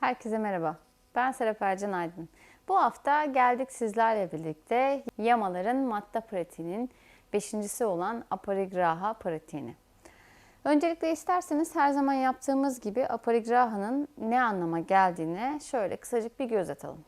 Herkese merhaba. Ben Serap Ercan Aydın. Bu hafta geldik sizlerle birlikte yamaların matta pratiğinin beşincisi olan aparigraha pratiğini. Öncelikle isterseniz her zaman yaptığımız gibi aparigraha'nın ne anlama geldiğine şöyle kısacık bir göz atalım.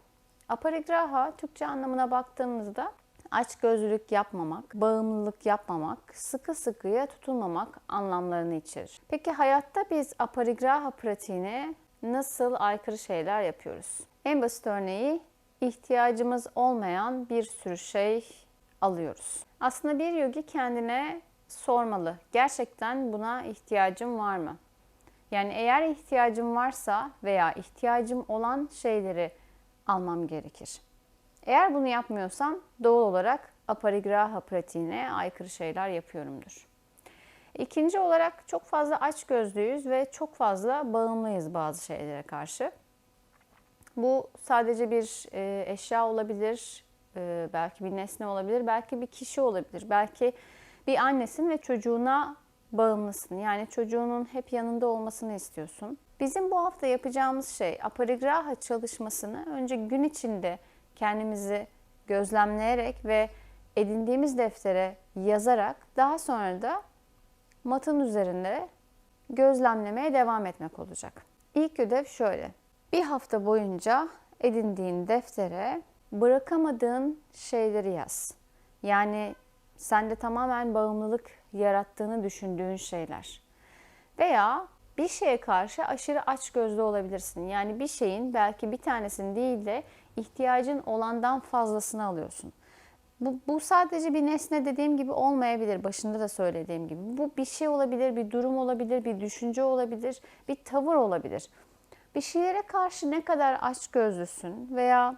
Aparigraha Türkçe anlamına baktığımızda aç gözlülük yapmamak, bağımlılık yapmamak, sıkı sıkıya tutulmamak anlamlarını içerir. Peki hayatta biz aparigraha pratiğine nasıl aykırı şeyler yapıyoruz? En basit örneği ihtiyacımız olmayan bir sürü şey alıyoruz. Aslında bir yogi kendine sormalı. Gerçekten buna ihtiyacım var mı? Yani eğer ihtiyacım varsa veya ihtiyacım olan şeyleri almam gerekir. Eğer bunu yapmıyorsam doğal olarak aparigraha pratiğine aykırı şeyler yapıyorumdur. İkinci olarak çok fazla aç gözlüyüz ve çok fazla bağımlıyız bazı şeylere karşı. Bu sadece bir e, eşya olabilir, e, belki bir nesne olabilir, belki bir kişi olabilir, belki bir annesin ve çocuğuna bağımlısın. Yani çocuğunun hep yanında olmasını istiyorsun. Bizim bu hafta yapacağımız şey aparigraha çalışmasını önce gün içinde kendimizi gözlemleyerek ve edindiğimiz deftere yazarak daha sonra da matın üzerinde gözlemlemeye devam etmek olacak. İlk ödev şöyle. Bir hafta boyunca edindiğin deftere bırakamadığın şeyleri yaz. Yani sende tamamen bağımlılık yarattığını düşündüğün şeyler. Veya bir şeye karşı aşırı açgözlü olabilirsin. Yani bir şeyin belki bir tanesini değil de ihtiyacın olandan fazlasını alıyorsun. Bu, bu sadece bir nesne dediğim gibi olmayabilir. Başında da söylediğim gibi. Bu bir şey olabilir, bir durum olabilir, bir düşünce olabilir, bir tavır olabilir. Bir şeylere karşı ne kadar açgözlüsün veya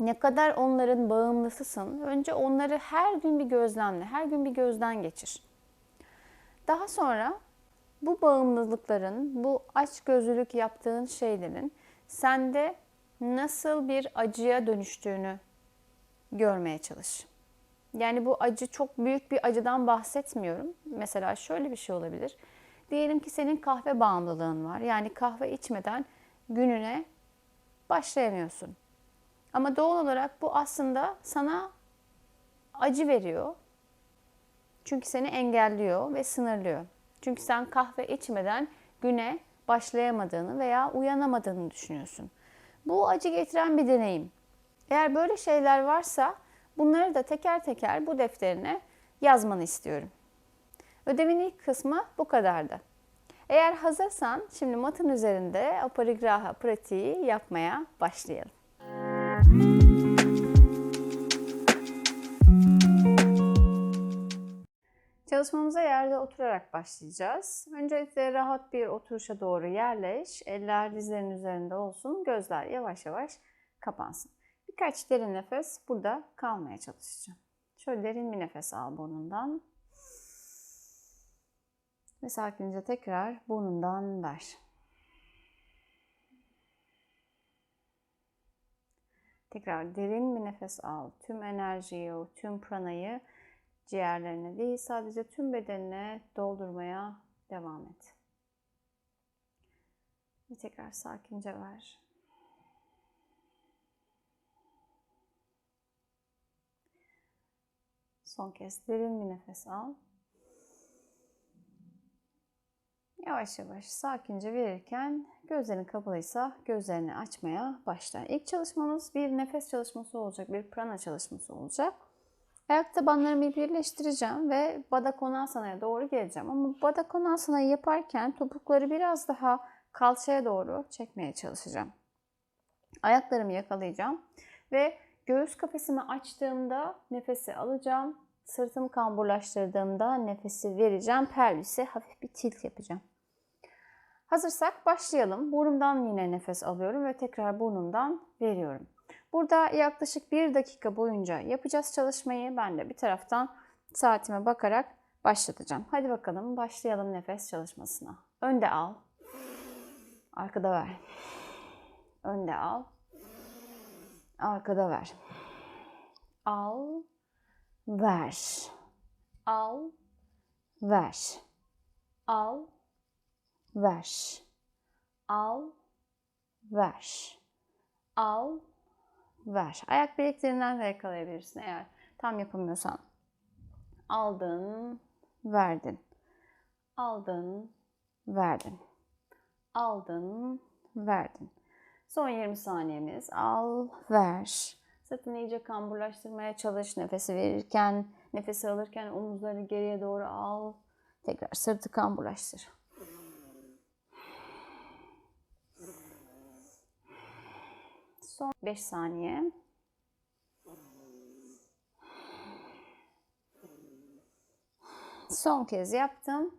ne kadar onların bağımlısısın. Önce onları her gün bir gözlemle, her gün bir gözden geçir. Daha sonra bu bağımlılıkların, bu açgözlülük yaptığın şeylerin sende nasıl bir acıya dönüştüğünü görmeye çalış. Yani bu acı çok büyük bir acıdan bahsetmiyorum. Mesela şöyle bir şey olabilir. Diyelim ki senin kahve bağımlılığın var. Yani kahve içmeden gününe başlayamıyorsun. Ama doğal olarak bu aslında sana acı veriyor. Çünkü seni engelliyor ve sınırlıyor. Çünkü sen kahve içmeden güne başlayamadığını veya uyanamadığını düşünüyorsun. Bu acı getiren bir deneyim. Eğer böyle şeyler varsa bunları da teker teker bu defterine yazmanı istiyorum. Ödevin ilk kısmı bu kadardı. Eğer hazırsan şimdi matın üzerinde aparigraha pratiği yapmaya başlayalım. Çalışmamıza yerde oturarak başlayacağız. Öncelikle rahat bir oturuşa doğru yerleş. Eller dizlerin üzerinde olsun. Gözler yavaş yavaş kapansın. Birkaç derin nefes burada kalmaya çalışacağım. Şöyle derin bir nefes al burnundan. Ve sakince tekrar burnundan ver. Tekrar derin bir nefes al. Tüm enerjiyi, tüm pranayı ciğerlerine değil sadece tüm bedenine doldurmaya devam et. Ve tekrar sakince ver. Son kez derin bir nefes al. Yavaş yavaş sakince verirken gözlerin kapalıysa gözlerini açmaya başla. İlk çalışmamız bir nefes çalışması olacak, bir prana çalışması olacak. Ayak tabanlarımı birleştireceğim ve Badakonasana'ya doğru geleceğim. Ama Badakonasana'yı yaparken topukları biraz daha kalçaya doğru çekmeye çalışacağım. Ayaklarımı yakalayacağım ve göğüs kafesimi açtığımda nefesi alacağım. Sırtımı kamburlaştırdığımda nefesi vereceğim. Pelvise hafif bir tilt yapacağım. Hazırsak başlayalım. Burnumdan yine nefes alıyorum ve tekrar burnumdan veriyorum. Burada yaklaşık bir dakika boyunca yapacağız çalışmayı. Ben de bir taraftan saatime bakarak başlatacağım. Hadi bakalım başlayalım nefes çalışmasına. Önde al. Arkada ver. Önde al. Arkada ver. Al. Ver. Al. ver. Al, ver. Al, ver. Al, ver. Ayak bileklerinden de yakalayabilirsin eğer tam yapamıyorsan. Aldın, verdin. Aldın, verdin. Aldın, verdin. Son 20 saniyemiz. Al, ver. Sırtını iyice kamburlaştırmaya çalış. Nefesi verirken, nefesi alırken omuzları geriye doğru al. Tekrar sırtı kamburlaştır. Son 5 saniye. Son kez yaptım.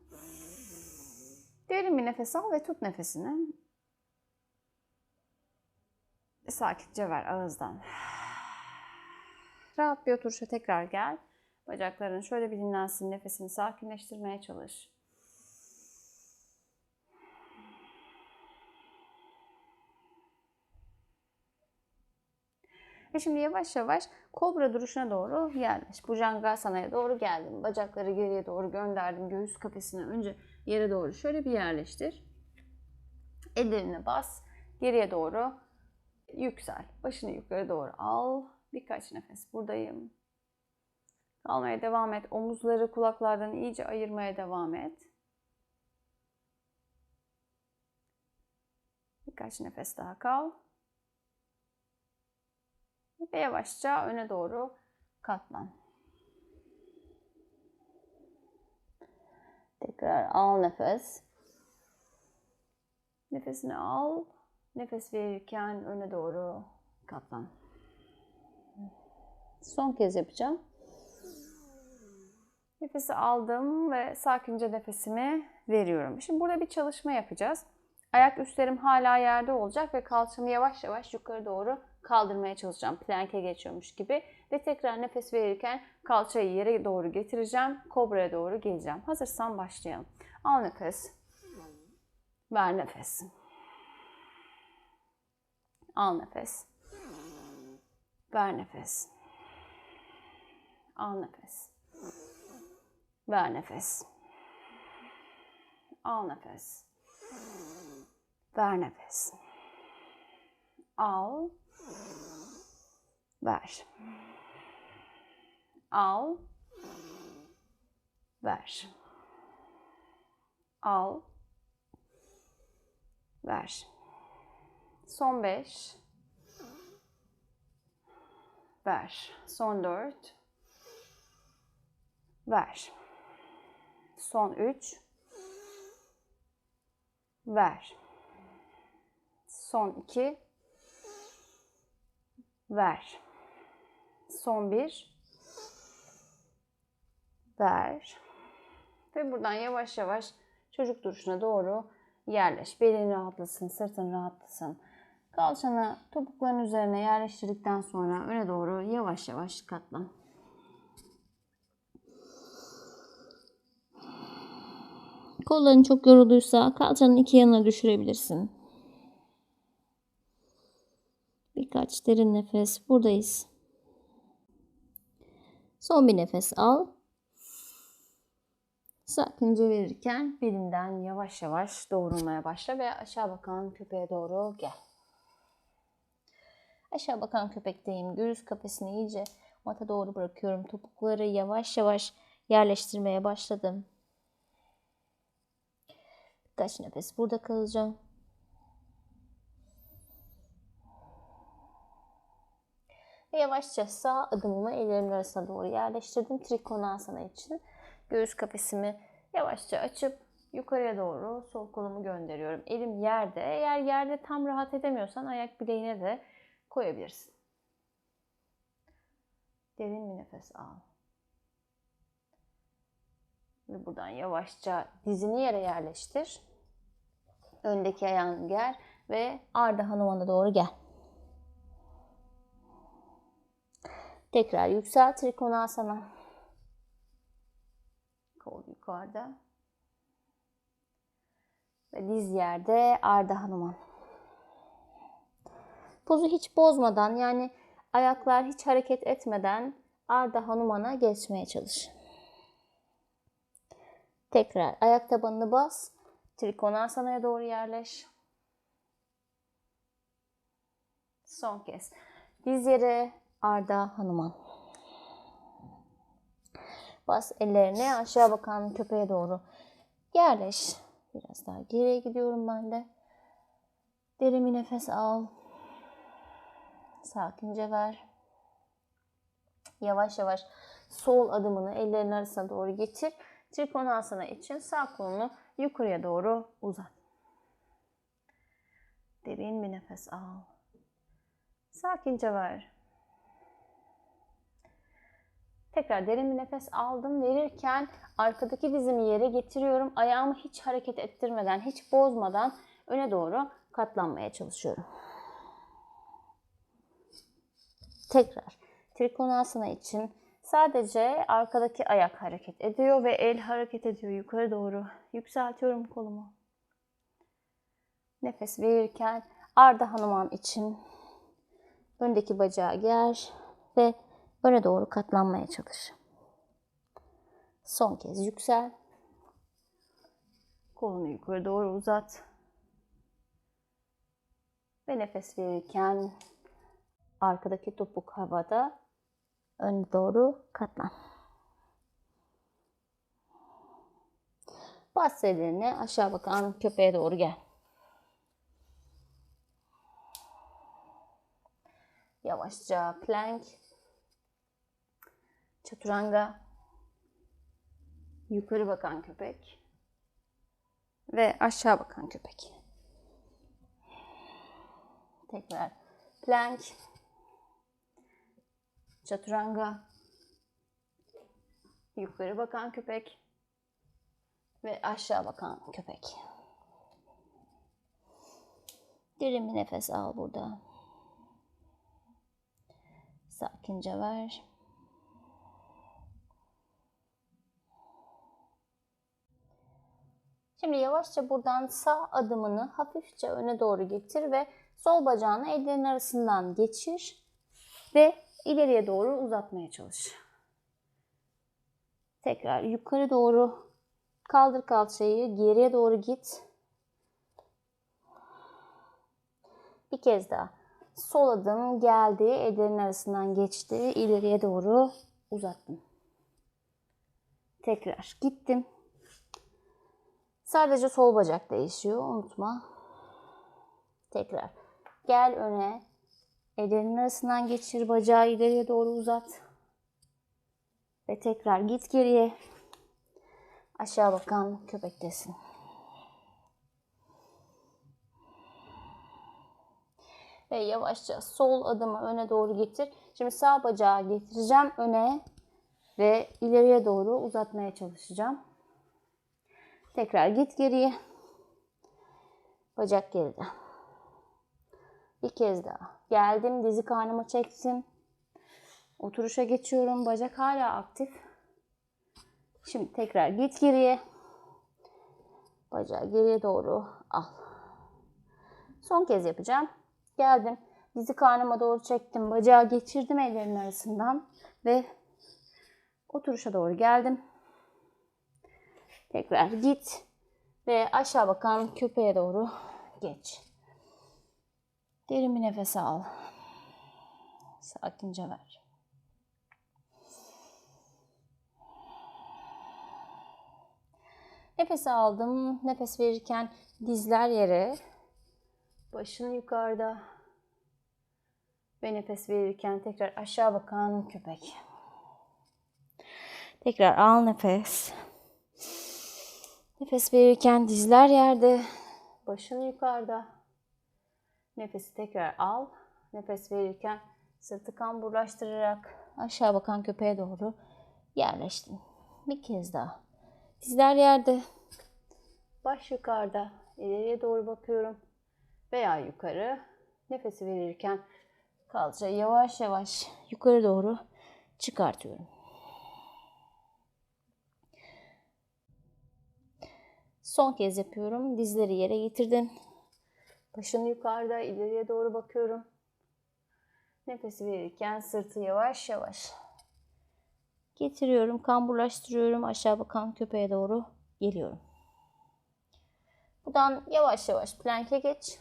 Derin bir nefes al ve tut nefesini. Sakince ver ağızdan. Rahat bir oturuşa tekrar gel. Bacakların şöyle bir dinlensin. Nefesini sakinleştirmeye çalış. Ve şimdi yavaş yavaş kobra duruşuna doğru yerleş. Bhujangasana'ya doğru geldim. Bacakları geriye doğru gönderdim. Göğüs kafesine önce yere doğru şöyle bir yerleştir. Ellerini bas. Geriye doğru yüksel. Başını yukarı doğru al. Birkaç nefes buradayım. Kalmaya devam et. Omuzları kulaklardan iyice ayırmaya devam et. Birkaç nefes daha kal. Ve yavaşça öne doğru katlan. Tekrar al nefes. Nefesini al. Nefes verirken öne doğru katlan. Son kez yapacağım. Nefesi aldım ve sakince nefesimi veriyorum. Şimdi burada bir çalışma yapacağız. Ayak üstlerim hala yerde olacak ve kalçamı yavaş yavaş yukarı doğru kaldırmaya çalışacağım. Plank'e geçiyormuş gibi. Ve tekrar nefes verirken kalçayı yere doğru getireceğim. Kobra'ya doğru geleceğim. Hazırsan başlayalım. Al nefes. Ver nefes. Al nefes. Ver nefes. Al nefes. Ver nefes. Al nefes. Ver nefes. Al. Ver. Al. Ver. Al. Ver. Son 5. Ver. Son 4. Ver. Son 3. Ver. Son 2. Ver. Son 1. Ver. Ve buradan yavaş yavaş çocuk duruşuna doğru yerleş. Belin rahatlasın, sırtın rahatlasın. Kalçanı topukların üzerine yerleştirdikten sonra öne doğru yavaş yavaş katlan. Kolların çok yorulduysa kalçanın iki yanına düşürebilirsin. Birkaç derin nefes. Buradayız. Son bir nefes al. Sakince verirken belinden yavaş yavaş doğrulmaya başla ve aşağı bakan köpeğe doğru gel. Aşağı bakan köpekteyim. Göğüs kafesini iyice mata doğru bırakıyorum. Topukları yavaş yavaş yerleştirmeye başladım. Birkaç nefes burada kalacağım. Ve yavaşça sağ adımımı ellerimin arasına doğru yerleştirdim. Trikonasana için. Göğüs kafesimi yavaşça açıp yukarıya doğru sol kolumu gönderiyorum. Elim yerde. Eğer yerde tam rahat edemiyorsan ayak bileğine de koyabilirsin. Derin bir nefes al. Ve buradan yavaşça dizini yere yerleştir. Öndeki ayağını ger ve Arda Hanuman'a doğru gel. Tekrar yüksel Trikonasana. Kol yukarıda. Ve diz yerde Arda Hanuman. Pozu hiç bozmadan yani ayaklar hiç hareket etmeden Arda Hanuman'a geçmeye çalış. Tekrar ayak tabanını bas. Trikonasana'ya doğru yerleş. Son kez. Diz yere Arda Hanuman. Bas ellerini aşağı bakan köpeğe doğru yerleş. Biraz daha geriye gidiyorum ben de. Derin bir nefes al. Sakince ver. Yavaş yavaş sol adımını ellerin arasına doğru getir. Trikonasana için sağ kolunu yukarıya doğru uzat. Derin bir nefes al. Sakince ver. Tekrar derin bir nefes aldım. Verirken arkadaki dizimi yere getiriyorum. Ayağımı hiç hareket ettirmeden, hiç bozmadan öne doğru katlanmaya çalışıyorum. Tekrar Trikonasana için sadece arkadaki ayak hareket ediyor ve el hareket ediyor yukarı doğru. Yükseltiyorum kolumu. Nefes verirken Arda Hanuman için öndeki bacağı ger ve öne doğru katlanmaya çalış. Son kez yüksel. Kolunu yukarı doğru uzat. Ve nefes verirken arkadaki topuk havada öne doğru katlan. Bas ellerini aşağı bakan köpeğe doğru gel. Yavaşça plank, çaturanga, yukarı bakan köpek ve aşağı bakan köpek. Tekrar plank, çaturanga, yukarı bakan köpek ve aşağı bakan köpek. Derin bir nefes al burada. Sakince ver. Şimdi yavaşça buradan sağ adımını hafifçe öne doğru getir ve sol bacağını ellerin arasından geçir ve ileriye doğru uzatmaya çalış. Tekrar yukarı doğru kaldır kalçayı, geriye doğru git. Bir kez daha. Sol adım geldi, ellerin arasından geçti, ileriye doğru uzattım. Tekrar gittim. Sadece sol bacak değişiyor, unutma. Tekrar. Gel öne. Ellerin arasından geçir, bacağı ileriye doğru uzat. Ve tekrar git geriye. Aşağı bakan köpektesin. Ve yavaşça sol adımı öne doğru getir. Şimdi sağ bacağı getireceğim öne ve ileriye doğru uzatmaya çalışacağım. Tekrar git geriye. Bacak geride. Bir kez daha. Geldim, dizi karnıma çektim. Oturuşa geçiyorum. Bacak hala aktif. Şimdi tekrar git geriye. Bacağı geriye doğru al. Son kez yapacağım. Geldim. Dizi karnıma doğru çektim. Bacağı geçirdim ellerin arasından ve oturuşa doğru geldim. Tekrar git ve aşağı bakan köpeğe doğru geç. Derin bir nefes al. Sakince ver. Nefes aldım. Nefes verirken dizler yere. Başın yukarıda. Ve nefes verirken tekrar aşağı bakan köpek. Tekrar al nefes. Nefes verirken dizler yerde. Başın yukarıda. Nefesi tekrar al. Nefes verirken sırtı kamburlaştırarak aşağı bakan köpeğe doğru yerleştin. Bir kez daha. Dizler yerde. Baş yukarıda. İleriye doğru bakıyorum. Veya yukarı. Nefesi verirken kalçayı yavaş yavaş yukarı doğru çıkartıyorum. Son kez yapıyorum. Dizleri yere getirdin. Başın yukarıda, ileriye doğru bakıyorum. Nefesi verirken sırtı yavaş yavaş getiriyorum, kamburlaştırıyorum aşağı bakan köpeğe doğru geliyorum. Buradan yavaş yavaş plank'e geç.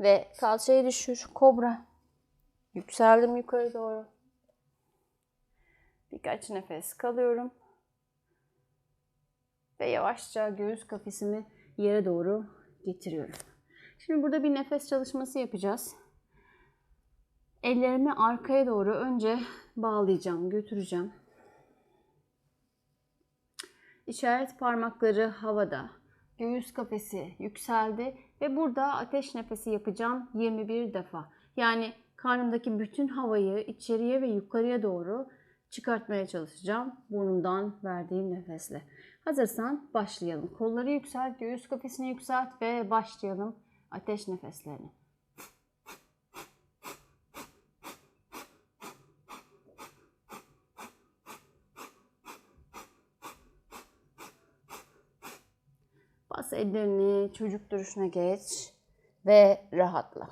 Ve kalçayı düşür. Kobra. Yükseldim yukarı doğru. Birkaç nefes kalıyorum. Ve yavaşça göğüs kafesimi yere doğru getiriyorum. Şimdi burada bir nefes çalışması yapacağız. Ellerimi arkaya doğru önce bağlayacağım, götüreceğim. İşaret parmakları havada. Göğüs kafesi yükseldi ve burada ateş nefesi yapacağım 21 defa. Yani karnımdaki bütün havayı içeriye ve yukarıya doğru çıkartmaya çalışacağım burnumdan verdiğim nefesle. Hazırsan başlayalım. Kolları yükselt, göğüs kafesini yükselt ve başlayalım ateş nefeslerini. Bas ellerini çocuk duruşuna geç ve rahatla.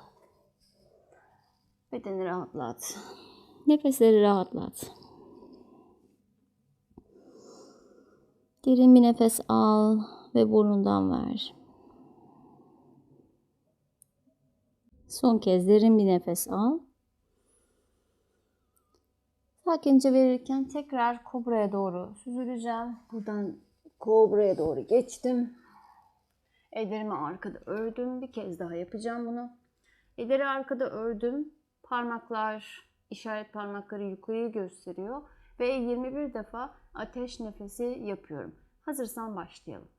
Bedeni rahatlat. Nefesleri rahatlat. Derin bir nefes al ve burnundan ver. Son kez derin bir nefes al. Sakince verirken tekrar kobraya doğru süzüleceğim. Buradan kobraya doğru geçtim. Ellerimi arkada ördüm. Bir kez daha yapacağım bunu. Elleri arkada ördüm. Parmaklar, işaret parmakları yukarıyı gösteriyor. Ve 21 defa ateş nefesi yapıyorum. Hazırsan başlayalım.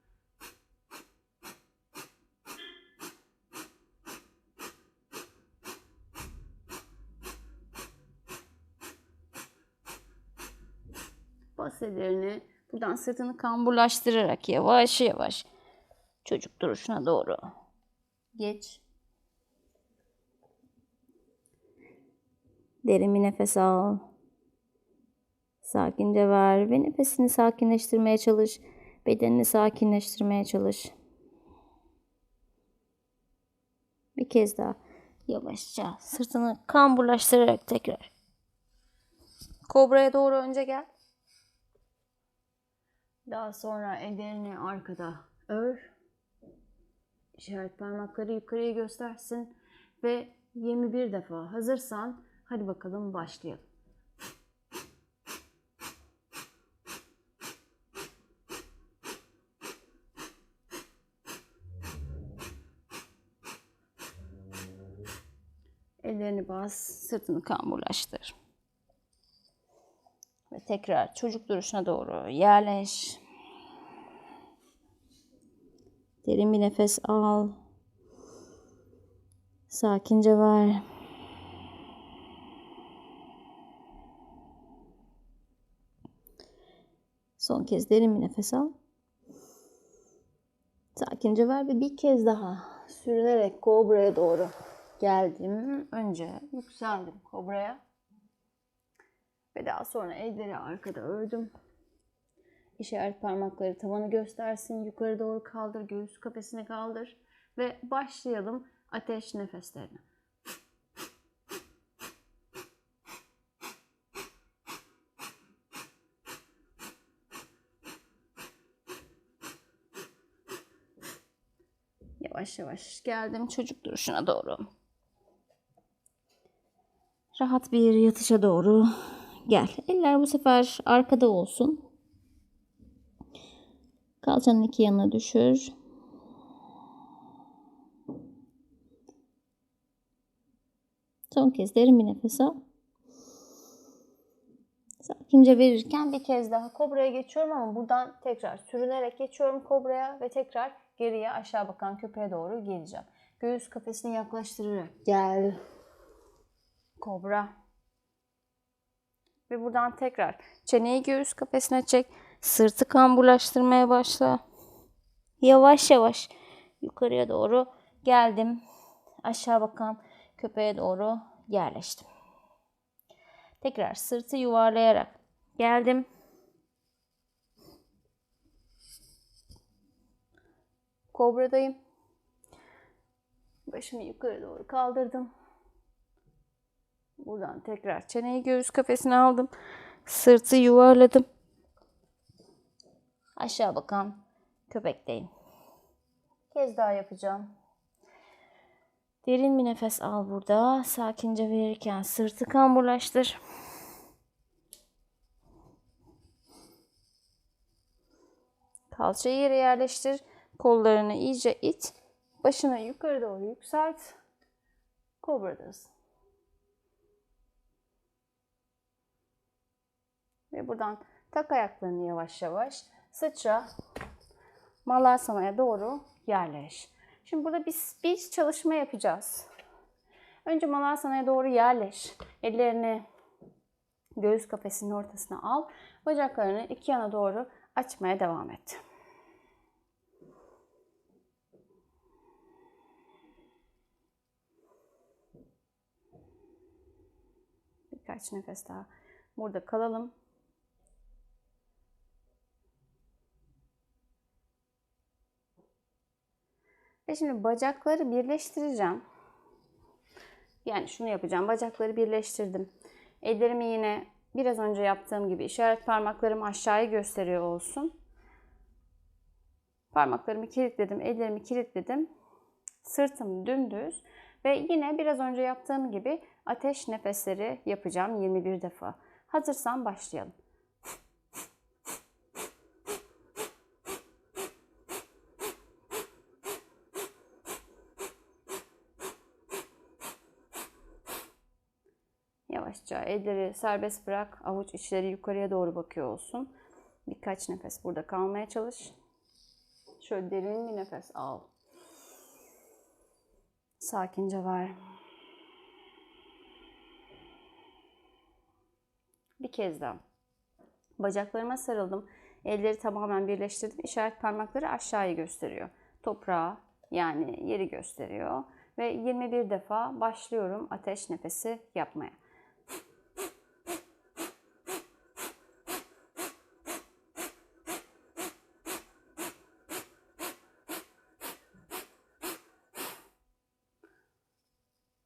Bas ellerini buradan sırtını kamburlaştırarak yavaş yavaş çocuk duruşuna doğru geç. Derin bir nefes al. Sakince ver ve nefesini sakinleştirmeye çalış. Bedenini sakinleştirmeye çalış. Bir kez daha yavaşça sırtını kamburlaştırarak tekrar. Kobra'ya doğru önce gel. Daha sonra ellerini arkada ör. İşaret parmakları yukarıya göstersin. Ve 21 defa hazırsan hadi bakalım başlayalım. Ellerini bas, sırtını kamburlaştır. Ve tekrar çocuk duruşuna doğru yerleş. Derin bir nefes al. Sakince ver. Son kez derin bir nefes al. Sakince ver ve bir kez daha Sürünerek kobraya doğru geldim. Önce yükseldim kobraya. Ve daha sonra elleri arkada ördüm. İşaret parmakları tavanı göstersin. Yukarı doğru kaldır. Göğüs kafesini kaldır. Ve başlayalım ateş nefeslerine. Yavaş yavaş geldim çocuk duruşuna doğru. Rahat bir yatışa doğru gel. Eller bu sefer arkada olsun. Kalçanın iki yanına düşür. Son kez derin bir nefes al. Sakince verirken Bir kez daha kobraya geçiyorum ama buradan tekrar sürünerek geçiyorum kobraya ve tekrar geriye aşağı bakan köpeğe doğru geleceğim. Göğüs kafesini yaklaştırarak gel. Kobra. Ve buradan tekrar çeneyi göğüs kafesine çek. sırtı kamburlaştırmaya başla. Yavaş yavaş yukarıya doğru geldim. Aşağı bakan köpeğe doğru yerleştim. Tekrar sırtı yuvarlayarak geldim. Kobradayım. Başımı yukarı doğru kaldırdım. Buradan tekrar çeneyi göğüs kafesine aldım. Sırtı yuvarladım. aşağı bakan köpekteyim. Kez daha yapacağım. Derin bir nefes al burada. Sakince verirken sırtı kamburlaştır. Kalçayı yere yerleştir. Kollarını iyice it. Başını yukarı doğru yükselt. Kobradasın. Ve buradan tak ayaklarını yavaş yavaş sıçra Malasana'ya doğru yerleş. Şimdi burada biz bir çalışma yapacağız. Önce Malasana'ya doğru yerleş. Ellerini göğüs kafesinin ortasına al. Bacaklarını iki yana doğru açmaya devam et. Birkaç nefes daha burada kalalım. Ve şimdi bacakları birleştireceğim. Yani şunu yapacağım. Bacakları birleştirdim. Ellerimi yine biraz önce yaptığım gibi işaret parmaklarım aşağıya gösteriyor olsun. Parmaklarımı kilitledim, ellerimi kilitledim. Sırtım dümdüz ve yine biraz önce yaptığım gibi ateş nefesleri yapacağım 21 defa. Hazırsan başlayalım. Yavaşça elleri serbest bırak. Avuç içleri yukarıya doğru bakıyor olsun. Birkaç nefes burada kalmaya çalış. Şöyle derin bir nefes al. Sakince ver. Bir kez daha. Bacaklarıma sarıldım. Elleri tamamen birleştirdim. İşaret parmakları aşağıyı gösteriyor. Toprağı yani yeri gösteriyor. Ve 21 defa başlıyorum ateş nefesi yapmaya.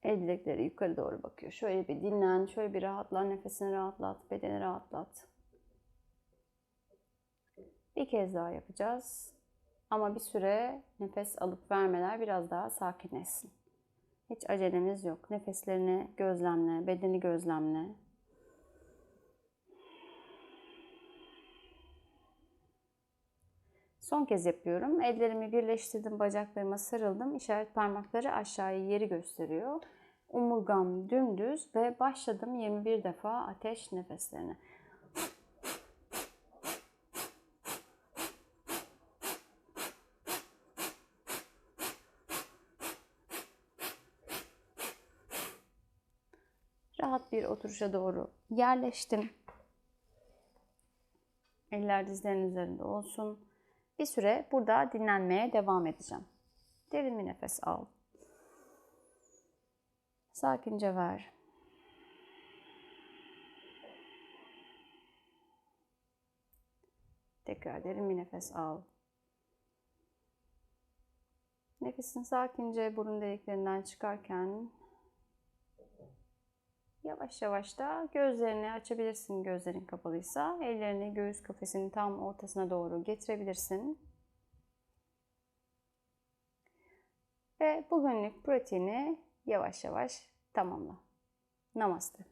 El bilekleri yukarı doğru bakıyor. Şöyle bir dinlen, şöyle bir rahatla, nefesini rahatlat, bedeni rahatlat. Bir kez daha yapacağız. Ama bir süre nefes alıp vermeler biraz daha sakinleşsin. Hiç acelemiz yok. Nefeslerini gözlemle, bedeni gözlemle. Son kez yapıyorum. Ellerimi birleştirdim, bacaklarıma sarıldım. İşaret parmakları aşağıya yeri gösteriyor. Omurgam dümdüz ve başladım 21 defa ateş nefeslerine. Rahat bir oturuşa doğru yerleştim. Eller dizlerin üzerinde olsun. Bir süre burada dinlenmeye devam edeceğim. Derin bir nefes al. Sakince ver. Tekrar derin bir nefes al. Nefesin sakince burun deliklerinden çıkarken yavaş yavaş da gözlerini açabilirsin gözlerin kapalıysa. Ellerini göğüs kafesinin tam ortasına doğru getirebilirsin. Ve bugünlük pratiğini yavaş yavaş tamamla. Namaste.